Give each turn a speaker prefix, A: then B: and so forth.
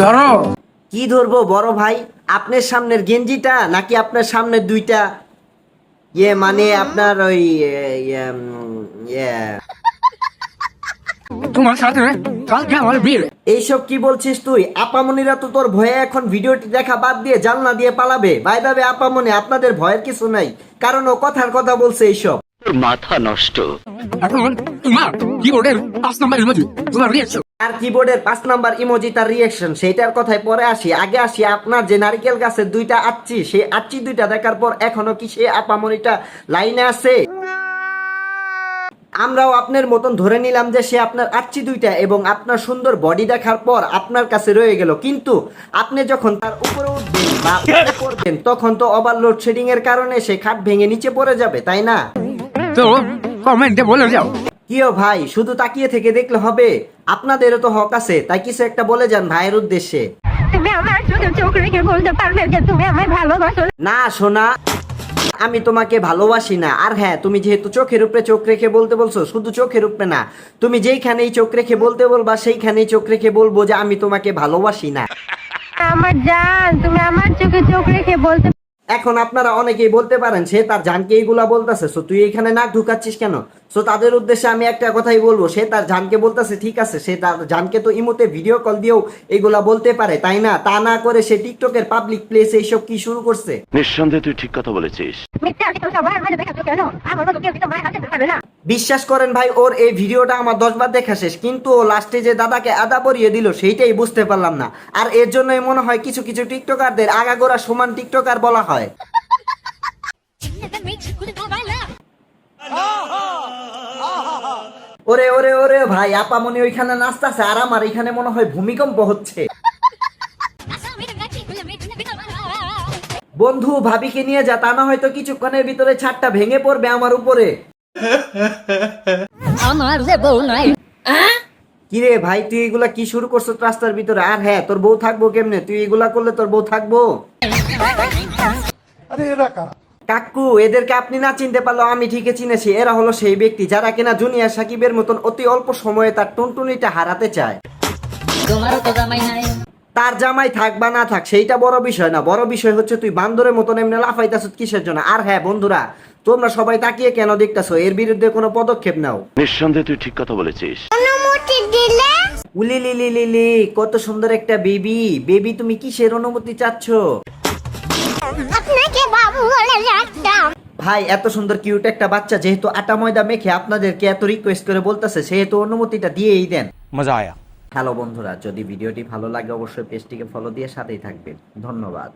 A: ধরো।
B: কি ধরবো বড় ভাই? আপনার সামনের গেঞ্জিটা নাকি আপনার সামনের দুইটা? ইয়ে মানে আপনার ওই ইয়ে, উম, ইয়ে।
A: তোমার সাথে কালকে আমার বিয়ে।
B: এইসব কি বলছিস তুই? আপামনিরা তো তোর ভয়ে এখন ভিডিওটি দেখা বাদ দিয়ে জানলা দিয়ে পালাবে। ভাই ভাবে আপামনি আপনাদের ভয়ের কিছু নাই। কারণ ও কথার কথা বলছে এইসব।
C: মাথা নষ্ট।
A: এখন তোমার কিবোর্ডের পাঁচ নাম্বার ইমোজি তোমার রিয়েকশন
B: আর কিবোর্ডের পাঁচ নাম্বার ইমোজি তার রিয়েকশন সেইটার কথায় পরে আসি। আগে আসি আপনার যে নারকেল গাছের দুইটা আচ্ছি সেই আচ্ছি দুইটা দেখার পর এখনও কি সে আপামনিটা লাইনে আছে? আমরাও আপনার মতন ধরে নিলাম যে সে আপনার আচ্ছি দুইটা এবং আপনার সুন্দর বডি দেখার পর আপনার কাছে রয়ে গেল। কিন্তু আপনি যখন তার উপরে উঠবেন বা পড়বেন, তখন তো ওভারলোড শেডিং এর কারণে সে খাট ভেঙে নিচে পড়ে যাবে, তাই না?
A: তো কমেন্টে বলে যাও।
B: কিও ভাই শুধু তাকিয়ে থেকে দেখলে হবে। আপনাদেরও তো হক আছে তাই কিছু একটা বলে যান ভাইয়ের উদ্দেশ্যে।
D: তুমি আমার শুধু চোখ রেখে বলতে পারবে যে তুমি আমায় ভালোবাসো।
B: না সোনা আমি তোমাকে ভালোবাসি না। আর হ্যাঁ তুমি যেহেতু চোখের উপরে চোখ রেখে বলতে বলছো শুধু চোখের উপরে না। তুমি যেইখানেই চোখ রেখে বলতে বলবা সেইখানেই চোখ রেখে বলব যে আমি তোমাকে ভালোবাসি না।
D: আমার জান তুমি আমার চোখে চোখ রেখে বলতে
B: এখন আপনারা অনেকেই বলতে পারেন সে তার জানকে এইগুলা বলতেছে সো তুই এখানে নাক ঢুকাচ্ছিস কেন সো তাদের উদ্দেশ্যে আমি একটা কথাই বলব সে তার জানকে বলতেছে ঠিক আছে সে তার জানকে তো ইমোতে ভিডিও কল দিয়েও এইগুলা বলতে পারে তাই না তা না করে সে টিকটকের পাবলিক প্লেসে এইসব কি শুরু করছে
C: নিঃসন্দেহে তুই ঠিক কথা বলেছিস
B: বিশ্বাস করেন ভাই, ওর এই ভিডিওটা আমার দশবার দেখা শেষ, কিন্তু ও লাস্টে যে দাদাকে আদা পরিয়ে দিল, সেইটাই বুঝতে পারলাম না। আর এর জন্যই মনে হয় কিছু কিছু টিকটকারদের আগাগোড়া সমান টিকটকার বলা হয়। ওরে ওরে ওরে ভাই, আপামনি ওইখানে নাচতেছে, আর আমার এখানে মনে হয় ভূমিকম্প হচ্ছে। বন্ধু, ভাবিকে নিয়ে যা, তা না হয়তো কিছুক্ষণের ভিতরে ছাদটা ভেঙে পড়বে আমার উপরে।
E: আমার যে বউ নাই
B: কিরে ভাই তুই এগুলা কি শুরু করছ রাস্তার ভিতরে? আর হ্যাঁ তোর বউ থাকব কেমনে? তুই এগুলা করলে তোর বউ থাকব? কাকু এদেরকে আপনি না চিনতে পারল আমি ঠিকই চিনেছি। এরা হলো সেই ব্যক্তি যারা কিনা জুনিয়র সাকিবের মতন অতি অল্প সময়ে তার টুনটুনিটা হারাতে চায়। তার জামাই থাক বা না থাক সেইটা বড় বিষয় না। বড় বিষয় হচ্ছে তুই বান্দরের মতন এমনি লাফাইতাছ কিসের জন্য? আর হ্যাঁ বন্ধুরা তোমরা সবাই তাকিয়ে কেন দেখতেছো? এর বিরুদ্ধে কোনো পদক্ষেপ নাও।
C: নিঃসন্দেহে তুই ঠিক কথা বলেছিস।
D: অনুমতি দিলে?
B: উলিলিলিলিলি কত সুন্দর একটা বেবি। বেবি তুমি কিসের অনুমতি চাচ্ছ?
D: আপনাকে বাবু বলে রাখতাম
B: ভাই এত সুন্দর কিউট একটা বাচ্চা যেহেতু আটা ময়দা মেখে আপনাদেরকে এত রিকোয়েস্ট করে বলতেছে সেহেতু অনুমতিটা দিয়েই দেন।
F: মজা আয়া।
B: হ্যালো বন্ধুরা যদি ভিডিওটি ভালো লাগে অবশ্যই পেজটিকে ফলো দিয়ে সাথেই থাকবেন। ধন্যবাদ।